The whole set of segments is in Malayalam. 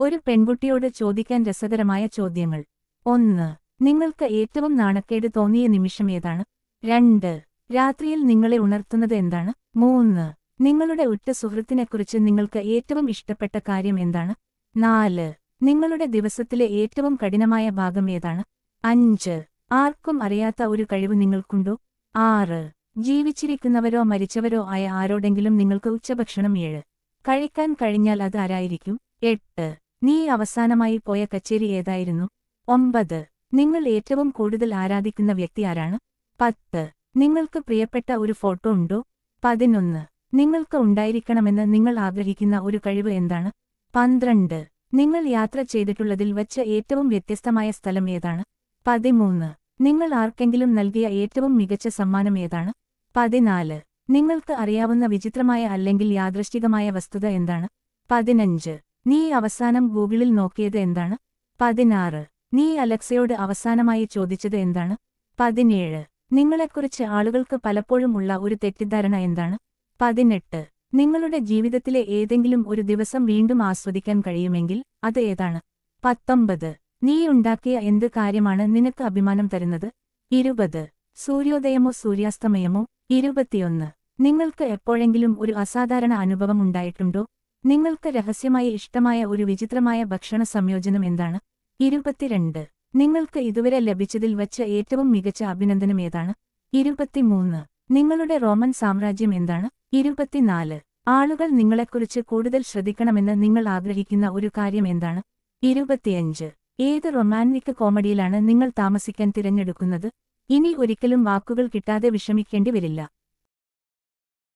ഒരു പെൺകുട്ടിയോട് ചോദിക്കാൻ രസകരമായ ചോദ്യങ്ങൾ. ഒന്ന് നിങ്ങൾക്ക് ഏറ്റവും നാണക്കേട് തോന്നിയ നിമിഷം ഏതാണ്? രണ്ട് രാത്രിയിൽ നിങ്ങളെ ഉണർത്തുന്നത് എന്താണ്? മൂന്ന് നിങ്ങളുടെ ഉറ്റ സുഹൃത്തിനെക്കുറിച്ച് നിങ്ങൾക്ക് ഏറ്റവും ഇഷ്ടപ്പെട്ട കാര്യം എന്താണ്? നാല് നിങ്ങളുടെ ദിവസത്തിലെ ഏറ്റവും കഠിനമായ ഭാഗം ഏതാണ്? അഞ്ച് ആർക്കും അറിയാത്ത ഒരു കഴിവ് നിങ്ങൾക്കുണ്ടോ? ആറ് ജീവിച്ചിരിക്കുന്നവരോ മരിച്ചവരോ ആയ ആരോടെങ്കിലും നിങ്ങൾക്ക് ഉച്ചഭക്ഷണം ഏഴ്. കഴിക്കാൻ കഴിഞ്ഞാൽ അത് ആരായിരിക്കും? എട്ട് നീ അവസാനമായി പോയ കച്ചേരി ഏതായിരുന്നു? ഒമ്പത്. നിങ്ങൾ ഏറ്റവും കൂടുതൽ ആരാധിക്കുന്ന വ്യക്തി ആരാണ്? പത്ത്. നിങ്ങൾക്ക് പ്രിയപ്പെട്ട ഒരു ഫോട്ടോ ഉണ്ടോ? പതിനൊന്ന്. നിങ്ങൾക്ക് ഉണ്ടായിരിക്കണമെന്ന് നിങ്ങൾ ആഗ്രഹിക്കുന്ന ഒരു കഴിവ് എന്താണ്? പന്ത്രണ്ട്. നിങ്ങൾ യാത്ര ചെയ്തിട്ടുള്ളതിൽ വച്ച് ഏറ്റവും വ്യത്യസ്തമായ സ്ഥലം ഏതാണ്? പതിമൂന്ന്. നിങ്ങൾ ആർക്കെങ്കിലും നൽകിയ ഏറ്റവും മികച്ച സമ്മാനം ഏതാണ്? പതിനാല്. നിങ്ങൾക്ക് അറിയാവുന്ന വിചിത്രമായ അല്ലെങ്കിൽ യാദൃഷ്ടികമായ വസ്തുത എന്താണ്? പതിനഞ്ച്. നീ അവസാനം ഗൂഗിളിൽ നോക്കിയത് എന്താണ്? പതിനാറ്. നീ അലക്സയോട് അവസാനമായി ചോദിച്ചത് എന്താണ്? പതിനേഴ്. നിങ്ങളെക്കുറിച്ച് ആളുകൾക്ക് പലപ്പോഴും ഉള്ള ഒരു തെറ്റിദ്ധാരണ എന്താണ്? പതിനെട്ട്. നിങ്ങളുടെ ജീവിതത്തിലെ ഏതെങ്കിലും ഒരു ദിവസം വീണ്ടും ആസ്വദിക്കാൻ കഴിയുമെങ്കിൽ അത് ഏതാണ്? പത്തൊമ്പത്. നീ ഉണ്ടാക്കിയ എന്ത് കാര്യമാണ് നിനക്ക് അഭിമാനം തരുന്നത്? ഇരുപത്. സൂര്യോദയമോ സൂര്യാസ്തമയമോ? ഇരുപത്തിയൊന്ന്. നിങ്ങൾക്ക് എപ്പോഴെങ്കിലും ഒരു അസാധാരണ അനുഭവം ഉണ്ടായിട്ടുണ്ടോ? നിങ്ങൾക്ക് രഹസ്യമായി ഇഷ്ടമായ ഒരു വിചിത്രമായ ഭക്ഷണ സംയോജനം എന്താണ്? ഇരുപത്തിരണ്ട്. നിങ്ങൾക്ക് ഇതുവരെ ലഭിച്ചതിൽ വച്ച് ഏറ്റവും മികച്ച അഭിനന്ദനം ഏതാണ്? ഇരുപത്തിമൂന്ന്. നിങ്ങളുടെ റോമൻ സാമ്രാജ്യം എന്താണ്? ഇരുപത്തിനാല്. ആളുകൾ നിങ്ങളെക്കുറിച്ച് കൂടുതൽ ശ്രദ്ധിക്കണമെന്ന് നിങ്ങൾ ആഗ്രഹിക്കുന്ന ഒരു കാര്യം എന്താണ്? ഇരുപത്തിയഞ്ച്. ഏത് റൊമാന്റിക് കോമഡിയിലാണ് നിങ്ങൾ താമസിക്കാൻ തിരഞ്ഞെടുക്കുന്നത്? ഇനി ഒരിക്കലും വാക്കുകൾ കിട്ടാതെ വിഷമിക്കേണ്ടി വരില്ല.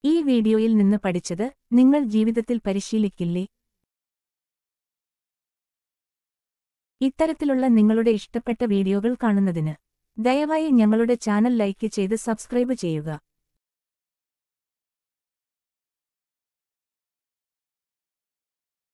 ഈ വീഡിയോയിൽ നിന്ന് പഠിച്ചത് നിങ്ങൾ ജീവിതത്തിൽ പരിശീലിക്കില്ലേ? ഇത്തരത്തിലുള്ള നിങ്ങളുടെ ഇഷ്ടപ്പെട്ട വീഡിയോകൾ കാണുന്നതിന് ദയവായി ഞങ്ങളുടെ ചാനൽ ലൈക്ക് ചെയ്ത് സബ്സ്ക്രൈബ് ചെയ്യുക.